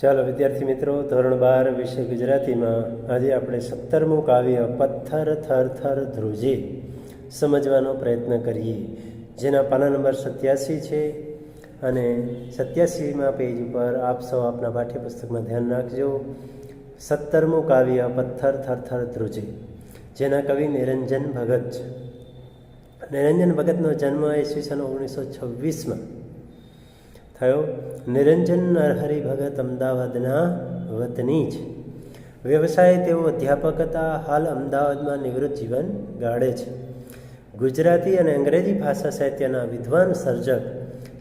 ચાલો વિદ્યાર્થી મિત્રો, ધોરણ બાર વિષય ગુજરાતીમાં આજે આપણે સત્તરમું કાવ્ય પથ્થર, થર થર, ધ્રુજે સમજવાનો પ્રયત્ન કરીએ. જેના પાના નંબર સત્યાસી છે અને સત્યાસીમાં પેજ ઉપર આપ સૌ આપના પાઠ્યપુસ્તકમાં ધ્યાન રાખજો સત્તરમું કાવ્ય પથ્થર, થર થર, ધ્રુજે. જેના કવિ નિરંજન ભગત છે. નિરંજન ભગતનો જન્મ ઈસવીસન ઓગણીસો છવ્વીસમાં. થયો. નિરંજન નરહરી ભગત અમદાવાદના વતની જ. વ્યવસાય તેઓ અધ્યાપક હતા. હાલ અમદાવાદમાં નિવૃત્ત જીવન ગાળે છે. ગુજરાતી અને અંગ્રેજી ભાષા સાહિત્યના વિદ્વાન સર્જક,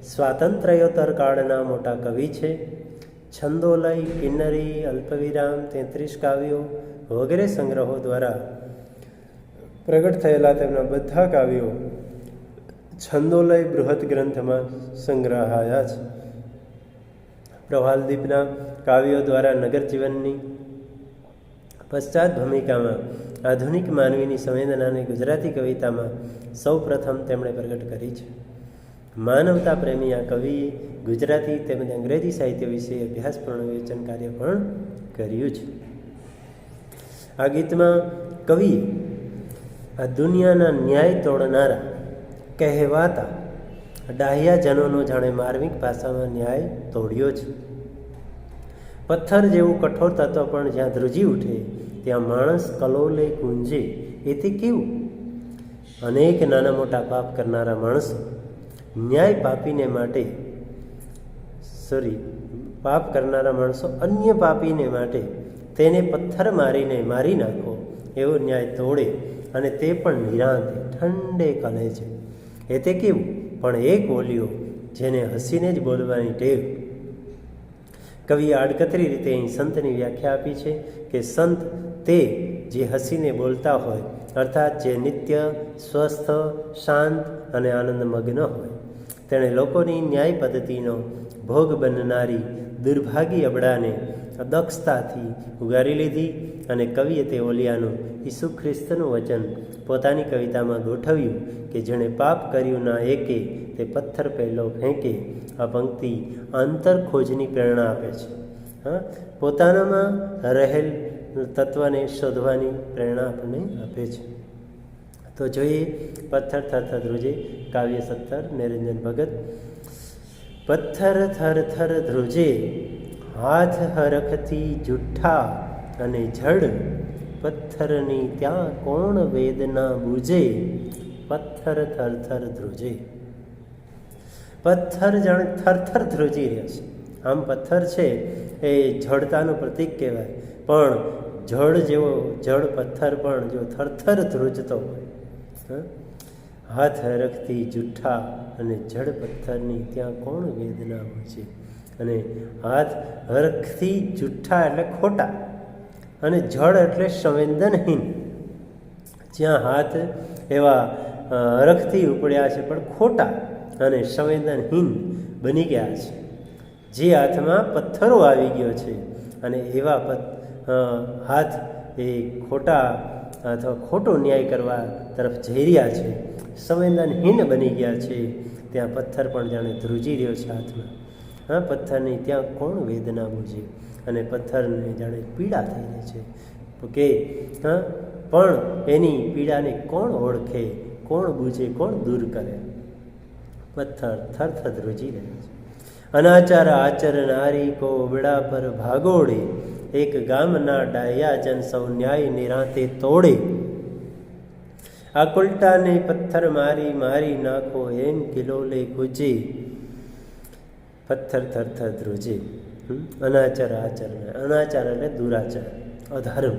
સ્વાતંત્ર્યોત્તર કાળના મોટા કવિ છે. છંદોલય, કિન્નરી, અલ્પવિરામ, તેત્રીસ કાવ્યો વગેરે સંગ્રહો દ્વારા પ્રગટ થયેલા તેમના બધા કાવ્યો છંદોલય બૃહદ ગ્રંથમાં સંગ્રહાયા છે. પ્રવાલદીપના કાવ્યો દ્વારા નગર જીવનની પશ્ચાત ભૂમિકામાં આધુનિક માનવીની સંવેદનાને ગુજરાતી કવિતામાં સૌ પ્રથમ તેમણે પ્રગટ કરી છે. માનવતા પ્રેમી આ કવિએ ગુજરાતી તેમજ અંગ્રેજી સાહિત્ય વિશે અભ્યાસપૂર્ણ વિવેચન કાર્ય પણ કર્યું છે. આ ગીતમાં કવિએ આ દુનિયાના ન્યાય તોડનારા કહેવાતા. ડાહ્યાજનોનો જાણે માર્મિક ભાષામાં ન્યાય તોડ્યો છે. પથ્થર જેવું કઠોર તત્વ પણ જ્યાં ધ્રુજી ઉઠે, ત્યાં માણસ કલોલે ગુંજે. એથી કેવું? અનેક નાના મોટા પાપ કરનારા માણસો ન્યાય પાપીને માટે સોરી પાપ કરનારા માણસો અન્ય પાપીને માટે તેને પથ્થર મારીને મારી નાખો એવો ન્યાય તોડે અને તે પણ નિરાંતે ઠંડે કલે છે. એ તે કેવું? પણ એક બોલ્યો જેને હસીને જ બોલવાની ટેવ. કવિએ આડકતરી રીતે અહીં સંતની વ્યાખ્યા આપી છે કે સંત તે જે હસીને બોલતા હોય, અર્થાત જે નિત્ય, સ્વસ્થ, શાંત અને આનંદમગ્ન હોય. તેણે લોકોની ન્યાય પદ્ધતિનો ભોગ બનનારી દુર્ભાગી અબડાને દક્ષતાથી ઉગારી લીધી અને કવિએ તે ઓલિયાનું ઈસુ ખ્રિસ્તનું વચન પોતાની કવિતામાં ગોઠવ્યું કે જેણે પાપ કર્યું ના એકે, તે પથ્થર પહેલો ફેંકે આ પંક્તિ આંતર ખોજની પ્રેરણા આપે છે. હા, પોતાનામાં રહેલ તત્વને શોધવાની પ્રેરણા આપણને આપે છે. તો જોઈએ પથ્થર થર થર ધ્રુજે, કાવ્ય સત્તર નિરંજન ભગત. પથ્થર થર થર ધ્રુજે હાથ હરખથી જુઠ્ઠા અને જડ પથ્થરની ત્યાં કોણ વેદના બૂજે? પથ્થર થર થર ધ્રુજે. પથ્થર જાણે થરથર ધ્રુજી રહ્યા છે. આમ પથ્થર છે એ જડતાનું પ્રતીક કહેવાય. પણ જળ જેવો જળ પથ્થર પણ જો થરથર ધ્રુજતો હોય હાથ હરખથી જુઠ્ઠા અને જડ પથ્થરની ત્યાં કોણ વેદના હોય છે અને હાથ હરખથી જુઠ્ઠા એટલે ખોટા અને જળ એટલે સંવેદનહીન. જ્યાં હાથ એવા હરખથી ઉપડ્યા છે પણ ખોટા અને સંવેદનહીન બની ગયા છે. જે હાથમાં પથ્થરો આવી ગયો છે અને એવા હાથ એ ખોટા અથવા ખોટો ન્યાય કરવા તરફ જઈ રહ્યા છે, સંવેદનહીન બની ગયા છે. ત્યાં પથ્થર પણ જાણે ધ્રુજી રહ્યો છે હાથમાં. હા, પથ્થરની ત્યાં કોણ વેદના બુજે અને પથ્થરને જાણે પીડા થઈ રહી છે. કે, હા, પણ એની પીડાને કોણ ઓળખે? કોણ બૂજે? કોણ દૂર કરે? પથ્થર થર થર ધ્રુજી રહ્યા છે. અનાચાર આચરનારી કોવડા પર ભાગોડે. એક ગામના ડાયાજન સૌ ન્યાય નિરાંતે તોડે. આકુલટાને પથ્થર મારી મારી નાખો, એમ કિલોલે ગુજે. પથ્થર થર થર ધ્રુજે અનાચાર આચરણ. અનાચાર એટલે દુરાચાર. અધર્મ.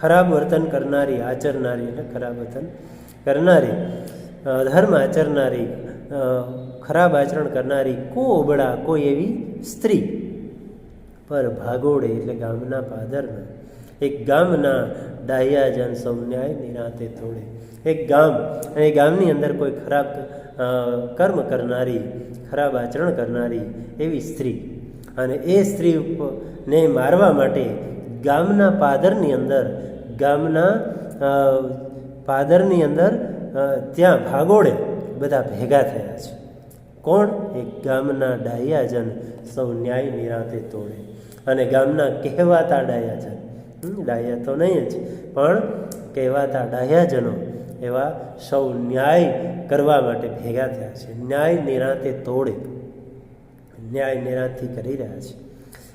ખરાબ વર્તન કરનારી આચરનારી એટલે ખરાબ વર્તન કરનારી. અધર્મ આચરનારી ખરાબ આચરણ કરનારી કો ઓબળા કોઈ એવી સ્ત્રી. પર ભાગોડે એટલે ગામના પાદરના. એક ગામના ડાહ્યાજન સૌ ન્યાય નિરાતે તોડે એક ગામ એ ગામની અંદર કોઈ ખરાબ કર્મ કરનારી ખરાબ આચરણ કરનારી એવી સ્ત્રી. અને એ સ્ત્રી ને મારવા માટે ગામના પાદરની અંદર ગામના પાદરની અંદર ત્યાં ભાગોળે બધા ભેગા થયા છે. કોણ? એક ગામના ડાહ્યાજન સૌ ન્યાય નિરાંતે તોડે. અને ગામના કહેવાતા ડાહ્યાજન હમ, ડાહ્યા તો નહીં જ. પણ કહેવાતા ડાહ્યાજનો એવા સૌ ન્યાય કરવા માટે ભેગા થયા છે. ન્યાય નિરાંતે તોડે. ન્યાય નિરાંતથી કરી રહ્યા છે.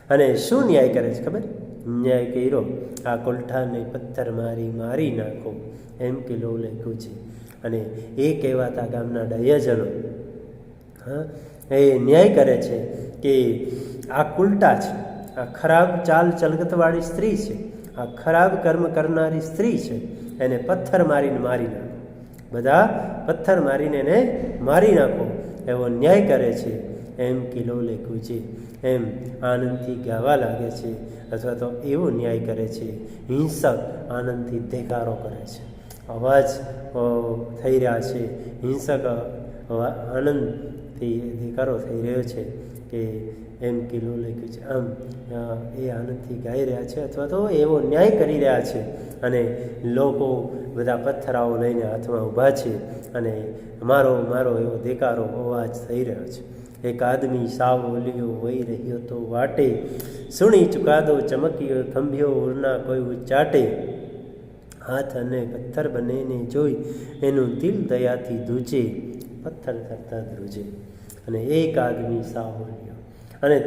અને શું ન્યાય કરે છે ખબર? ન્યાય કર્યો. આ કોલઠાને પથ્થર મારી મારી નાખો. એમ કિલો લખ્યું છે અને એ કહેવાતા ગામના ડાહ્યાજનો હા, એ ન્યાય કરે છે કે આ કુલટા છે. આ ખરાબ ચાલ ચલગતવાળી સ્ત્રી છે. આ ખરાબ કર્મ કરનારી સ્ત્રી છે, એને પથ્થર મારીને મારી નાખો. બધા પથ્થર મારીને એને મારી નાખો. એવો ન્યાય કરે છે. એમ કિલો લેખું છે એમ આનંદથી ગાવા લાગે છે અથવા તો એવો ન્યાય કરે છે. હિંસક આનંદથી દેકારો કરે છે. અવાજ થઈ રહ્યા છે. હિંસક આનંદથી દેકારો થઈ રહ્યો છે કે એમ કિલો લખ્યું છે, આમ એ આનંદથી ગાઈ રહ્યા છે અથવા તો એવો ન્યાય કરી રહ્યા છે અને લોકો બધા પથ્થરાઓ લઈને હાથમાં ઊભા છે અને મારો મારો એવો દેકારો અવાજ થઈ રહ્યો છે. એક આદમી સાવ ઓલિયો વહી રહ્યો તો વાટે, સુણી ચુકાદો ચમક્યો, થંભ્યો ઉરના કોઈ ઉચ્ચાટે. હાથ અને પથ્થર બંનેને જોઈ એનું દિલ દયાથી ધૂજે પથ્થર કરતા ધ્રુજે. અને એક આદમી સાવ ઓલિયો અને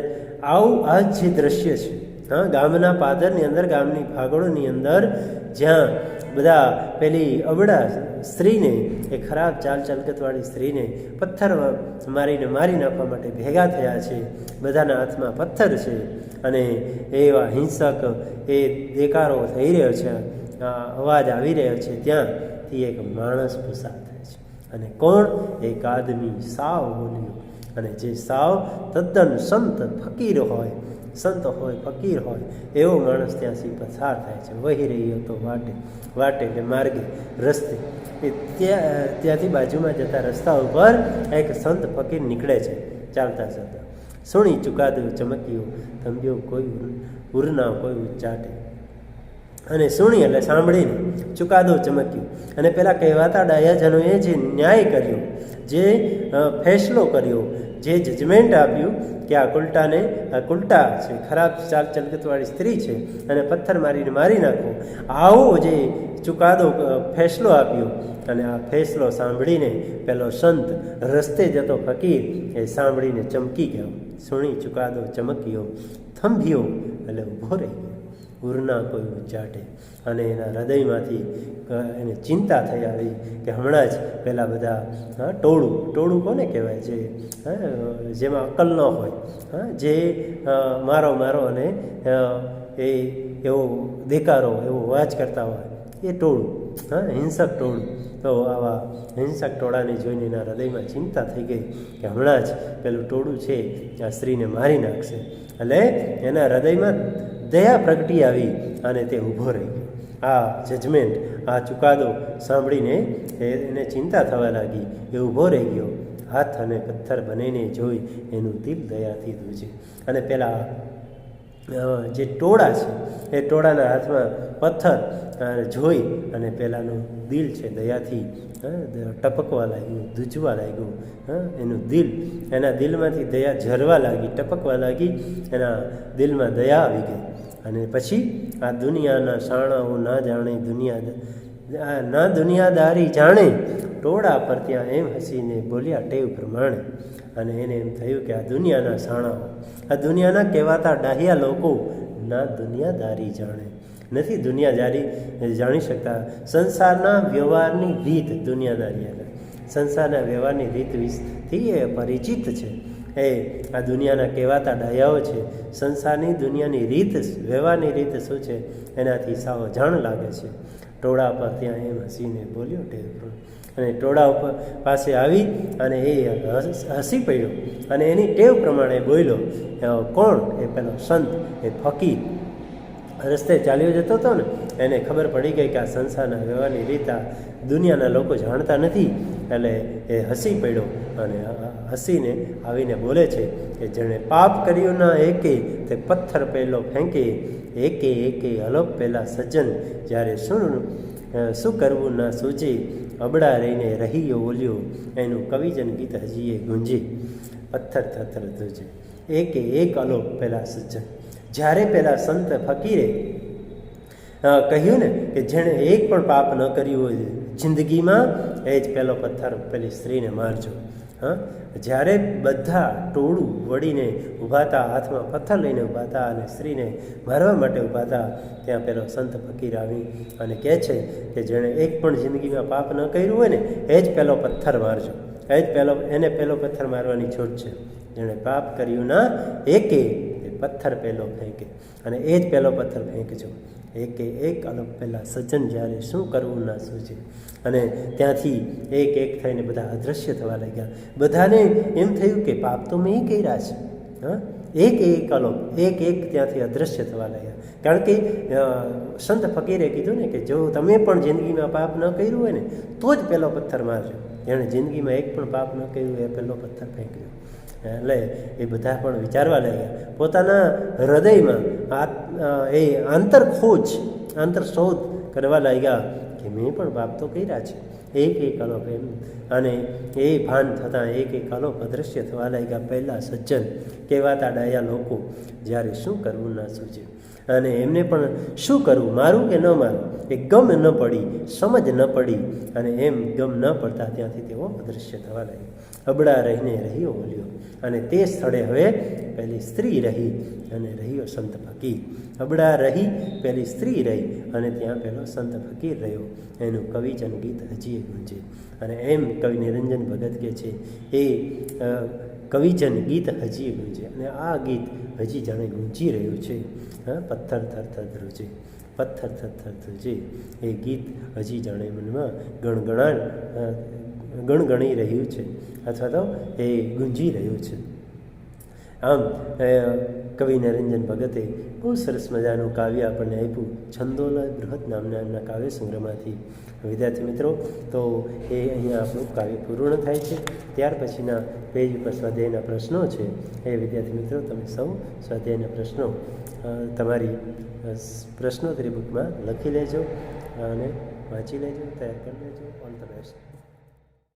આવું આ જે દ્રશ્ય છે, હા, ગામના પાદરની અંદર, ગામની ભાગોળની અંદર, જ્યાં બધા પેલી અબડા સ્ત્રીને, એ ખરાબ ચાલ ચલકતવાળી સ્ત્રીને પથ્થર મારીને મારી નાખવા માટે ભેગા થયા છે, બધાના હાથમાં પથ્થર છે અને એવા હિંસક એ દેકારો થઈ રહ્યો છે, આ અવાજ આવી રહ્યો છે, ત્યાંથી એક માણસ પસાર થાય છે. અને કોણ? એક આદમી સાવ બોલ્યો અને જે સાવ તદ્દન સંત ફકીર હોય, સંત હોય, ફકીર હોય, એવો માણસ ત્યાંથી પસાર થાય છે. વહી રહ્યો તો વાટે વાટે એટલે માર્ગે રસ્તે. એ ત્યાં, ત્યાંથી બાજુમાં જતા રસ્તા ઉપર એક સંત ફકીર નીકળે છે, ચાલતા ચાલતા. સુણી ચુકાદો ચમક્યો તંબ્યો કોઈ ઉરના કોઈ ઉચ્ચાટે. અને સુણી એટલે સાંભળીને ચુકાદો ચમક્યો. અને પેલા કહેવાતા ડાયાજનોએ જે ન્યાય કર્યો, જે ફેસલો કર્યો જે જજમેન્ટ આપ્યું કે આ કુલટાને, આ કુલટા છે, ખરાબ ચાલ ચલકતવાળી સ્ત્રી છે, અને પથ્થર મારીને મારી નાખો. આવો જે ચુકાદો ફેસલો આપ્યો, અને આ ફેસલો સાંભળીને પેલો સંત રસ્તે જતો ફકીર એ સાંભળીને ચમકી ગયો. સુણી ચુકાદો ચમક્યો, થંભ્યો, એટલે ઊભો રહી ગયો. ઉરના કોઈ ઉચ્ચાટે અને એના હૃદયમાંથી એને ચિંતા થઈ આવી કે હમણાં જ પેલા બધા ટોળું. ટોળું કોને કહેવાય? જે જેમાં અક્કલ ન હોય. હા, જે મારો મારો અને એ, એવો દેકારો, એવો વાચ કરતા હોય, એ ટોળું. હા, હિંસક ટોળું. તો આવા હિંસક ટોળાને જોઈને એના હૃદયમાં ચિંતા થઈ ગઈ કે હમણાં જ પેલું ટોળું છે, આ સ્ત્રીને મારી નાખશે. એટલે એના હૃદયમાં દયા પ્રગટી આવી અને તે ઊભો રહી ગયો. આ જજમેન્ટ આ ચુકાદો સાંભળીને એને ચિંતા થવા લાગી, એ ઊભો રહી ગયો. હાથ અને પથ્થર બનીને જોઈ એનું દિલ દયાથી દૂજે અને પેલા જે ટોળા છે, એ ટોળાના હાથમાં પથ્થર જોઈ અને પેલાનું દિલ છે દયાથી ટપકવા લાગ્યું ધૂજવા લાગ્યું એનું દિલ. એના દિલમાંથી દયા ઝરવા લાગી, ટપકવા લાગી, એના દિલમાં દયા આવી ગઈ. અને પછી આ દુનિયાના શાણાઓ ના જાણે દુનિયા ના દુનિયાદારી જાણે, ટોળા પર ત્યાં એમ હસીને બોલ્યા ટેવ પ્રમાણે. અને એને એમ થયું કે આ દુનિયાના સાણાઓ, આ દુનિયાના કહેવાતા ડાહ્યા લોકો ના દુનિયાદારી જાણે. નથી દુનિયાદારી જાણી શકતા સંસારના વ્યવહારની રીત દુનિયાદારી એટલે સંસારના વ્યવહારની રીત વિશથી એ પરિચિત છે. એ, આ દુનિયાના કહેવાતા ડાયાઓ છે. સંસારની દુનિયાની રીત, વ્યવહારની રીત શું છે? એનાથી સાવ જાણ લાગે છે. ટોળા પર ત્યાં એમ હસીને બોલ્યો ટેવ અને ટોળા ઉપર પાસે આવી અને એ હસી પડ્યો. અને એની ટેવ પ્રમાણે બોલ્યો કોણ? એ પેલો સંત, એ ફકીર. રસ્તે ચાલ્યો જતો હતો ને, એને ખબર પડી ગઈ કે આ સંસારના વ્યવહારની રીત આ દુનિયાના લોકો જાણતા નથી, એટલે એ હસી પડ્યો અને હસીને આવીને બોલે છે કે જેણે પાપ કર્યું ના એકે, તે પથ્થર પહેલો ફેંકે, એકે એકે અલોપ પહેલાં સજ્જન, જ્યારે શું શું કરવું ના સૂચે અબડા રહીને રહીયો ઓલ્યો, એનું કવિજન ગીત હજીએ ગુંજે, પથ્થર, થથર ધ્રુજે, એકે, એક અલોપ પહેલા સજ્જન. જ્યારે પેલા સંત ફકીરે કહ્યું ને કે જેણે એક પણ પાપ ન કર્યું હોય, જિંદગીમાં એ જ પહેલો પથ્થર પેલી સ્ત્રીને મારજો. હા? જ્યારે બધા ટોળું વળીને ઊભા હાથમાં પથ્થર લઈને ઊભા હતા અને સ્ત્રીને મારવા માટે ઊભા હતા, ત્યાં પેલો સંત ફકીર આવી અને કહે છે કે જેણે એક પણ જિંદગીમાં પાપ ન કર્યું હોય ને, એ જ પહેલો પથ્થર મારજો. એ જ પહેલો એને પહેલો પથ્થર મારવાની છૂટ છે. જેણે પાપ કર્યું ના, એકે પથ્થર પહેલો ફેંકે અને એ જ પહેલો પથ્થર ફેંકજો. એકે એક અલગ પહેલાં સજ્જન જ્યારે શું કરવું ના સૂચે અને ત્યાંથી એક એક થઈને બધા અદૃશ્ય થવા લાગ્યા. બધાને એમ થયું કે પાપ તો મેં કર્યા છે. હા? એક એક અલોપ, એક એક ત્યાંથી અદૃશ્ય થવા લાગ્યા. કારણ કે સંત ફકીરે કીધું ને કે જો તમે પણ જિંદગીમાં પાપ ન કર્યું હોય ને, તો જ પહેલો પથ્થર મારજો. એણે જિંદગીમાં એક પણ પાપ ન કર્યું, એ પહેલો પથ્થર ફેંક્યો. એટલે એ બધા પણ વિચારવા લાગ્યા. પોતાના હૃદયમાં એ આંતર ખોજ, આંતર શોધ કરવા લાગ્યા કે મેં પણ બાપ તો કર્યા છે. એક એક અલોપ એમ અને એ ભાન થતાં એક એક અલોપ અદૃશ્ય થવા લાગ્યા પહેલાં સજ્જન. કહેવાતા ડાયા લોકો, જ્યારે શું કરવું ના સૂચે અને એમને પણ, શું કરવું? મારું કે ન મારું? એ ગમ ન પડી, સમજ ન પડી. અને એમ ગમ ન પડતા ત્યાંથી તેઓ અદૃશ્ય થવા લાગ્યા. અબડા રહીને રહ્યો બોલ્યો અને તે સ્થળે હવે પહેલી સ્ત્રી રહી અને રહ્યો સંત ફકીર. અબડા રહી, પેલી સ્ત્રી રહી અને ત્યાં પહેલો સંત ફકીર રહ્યો. એનું કવિજન ગીત હજી ગુંજે. અને એમ કવિ નિરંજન ભગત કે છે, એ કવિચન ગીત હજી ગુંજે. અને આ ગીત હજી જાણે ગુંજી રહ્યું છે. હા, પથ્થર થર થર ધ્રુજે. પથ્થર થર થર ધ્રુજે. એ ગીત હજી જાણે મનમાં ગણગણાટ ગણગણી રહ્યું છે અથવા તો એ ગુંજી રહ્યું છે. આમ કવિ નરેન્જન ભગતે બહુ સરસ મજાનું કાવ્ય આપણને આપ્યું છંદોલય બૃહદ નામના એમના કાવ્ય સંગ્રહમાંથી. વિદ્યાર્થી મિત્રો, તો એ અહીંયા આપણું કાવ્ય પૂર્ણ થાય છે. ત્યાર પછીના પેજ ઉપર સ્વાધ્યાયના પ્રશ્નો છે. એ વિદ્યાર્થી મિત્રો, તમે સૌ સ્વાધ્યાયના પ્રશ્નો તમારી પ્રશ્નો બુકમાં લખી લેજો અને વાંચી લેજો, તૈયાર કરી લેજો. All the best